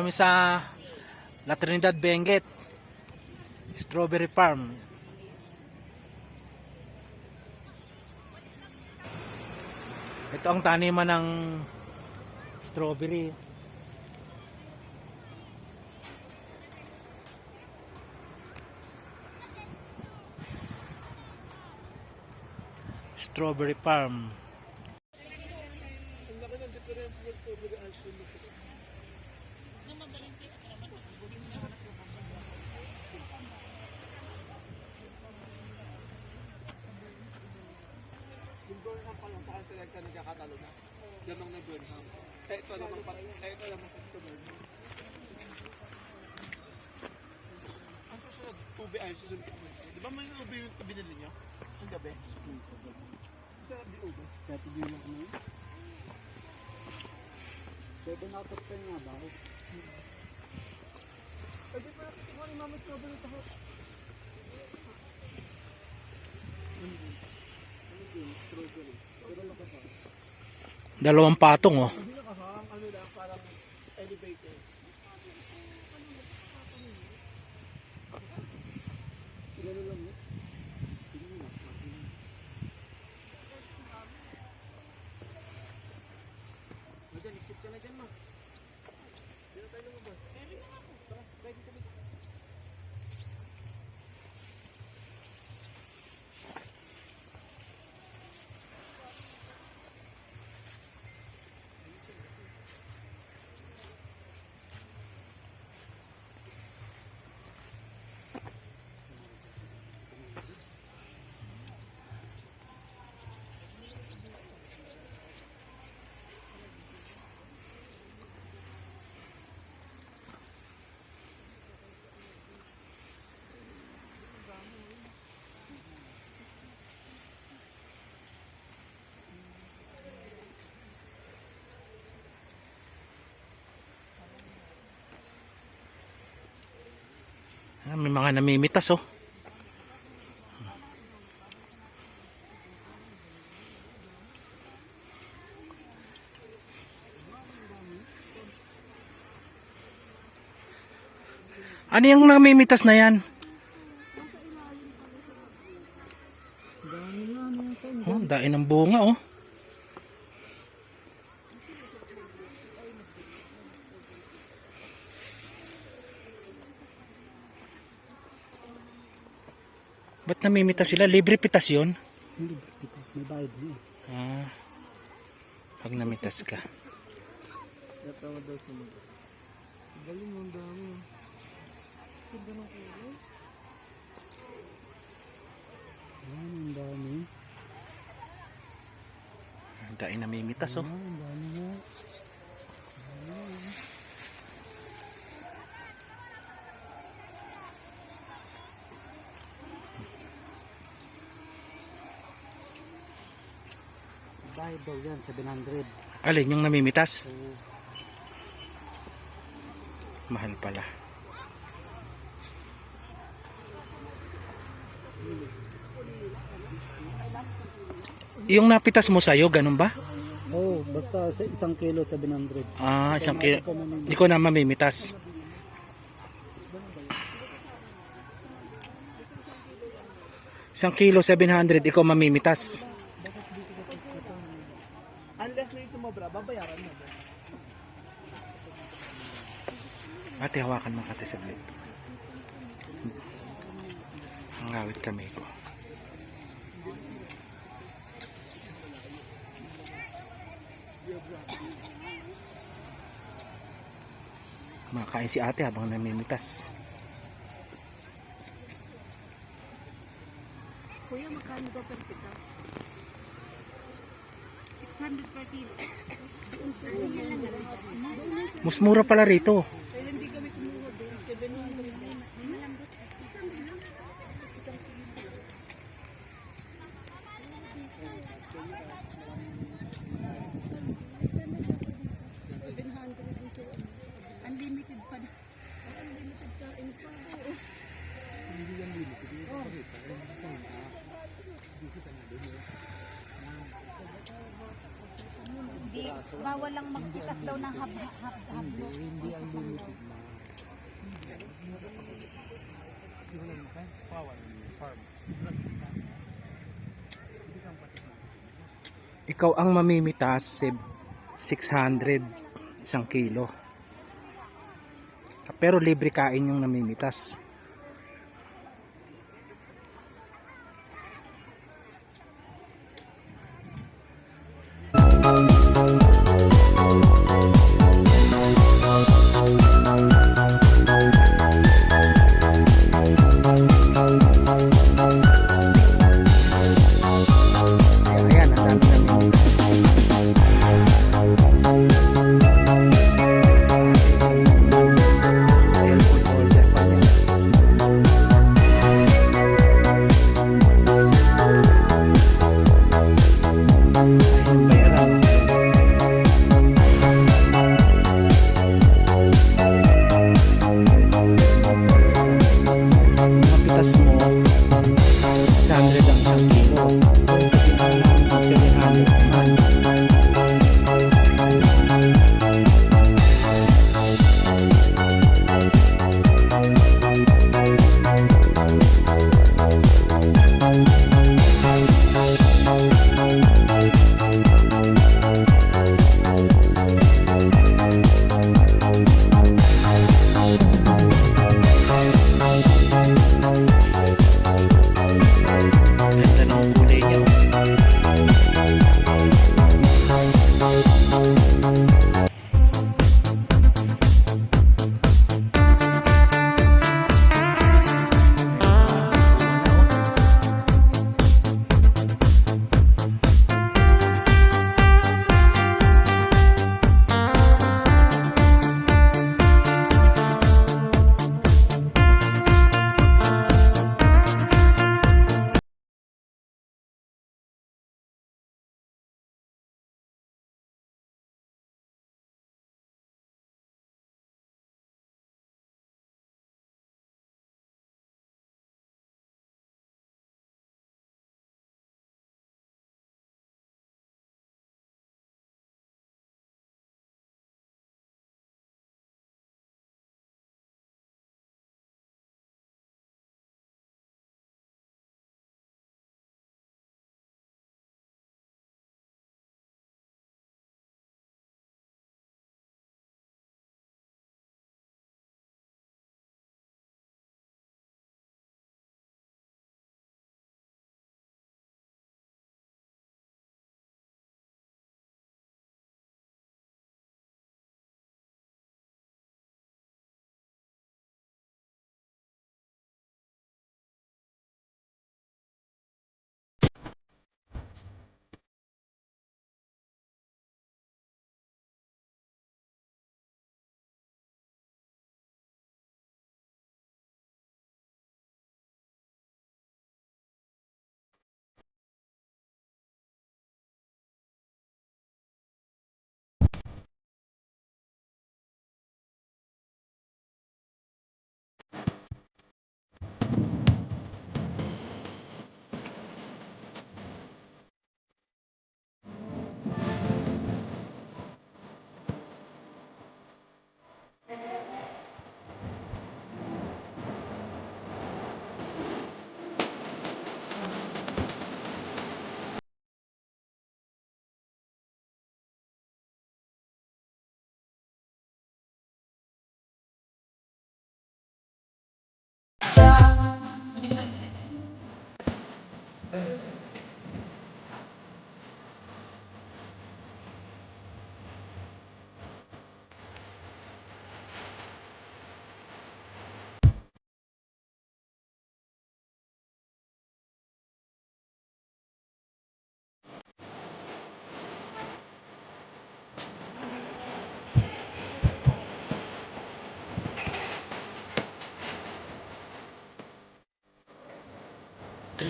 Kami sa La Trinidad Benguet Strawberry Farm. Ito ang taniman ng strawberry. Strawberry Farm. Yung Burnham pa lang, saan sila ka nagkakatalo na? Lamang na Burnham. Kaya ito lamang pa, kaya ito lamang sa Burnham. Ang susunod, ube ay susunod Di ba may ube yung binili niyo? Ang gabi? Sarap di ube. Dati di lang kami. Seven out of ten nga ba? Pwede pa natin kumuha ni Mama Strawberry taho. Dalawang patong oh. Hindi na kasama, ano lang, parang elevator. Kilala lang yun. Madyan, exit ka na dyan, ma. Na tayo lumabas. Tara, ready kami. Ah, May mga namimitas oh. Ano yung namimitas na yan? Oh, dain ng bunga oh. Ba't namimitas sila? Libre pitas yun? Hindi, may bayad niya. Ah, pag namitas ka. Natawa daw mga. Galing mo, ang dami. Ayan, ang dami. Dain namimitas oh. Ang dami nga. Bayad daw yan, 700. Alin yung namimitas? So, Mahal pala. Yung napitas mo sa'yo, ganun ba? oh, basta sa isang kilo, 700. Ah, isang kilo. Hindi ko na mamimitas. Isang kilo, 700, ikaw mamimitas. Sumobra, babayaran mo. Ate, hawakan mo kate saglit. Ang awit kami ko. Kumakain si ate habang namimitas. Kuya, magkano ba per pitas? 600 per kilo. Doon sa kanya lang naman. Doon sa Mas mura pala rito. Kaya hindi kami kumuha doon. 700 lang. Malambot. Isang kilo. Isang kilo. Unlimited pa na. Unlimited kain pa. Oo. Hindi bawal lang magpitas daw ng hab hab hablo. Hindi ang limited na. Ikaw ang mamimitas, sib- 600 isang kilo. Pero libre kain yung namimitas. mind.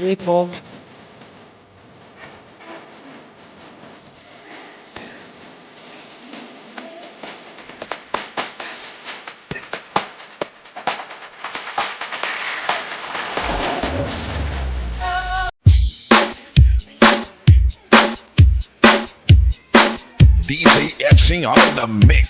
Triple. The mix.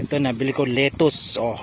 Ito nabili ko lettuce. Oh.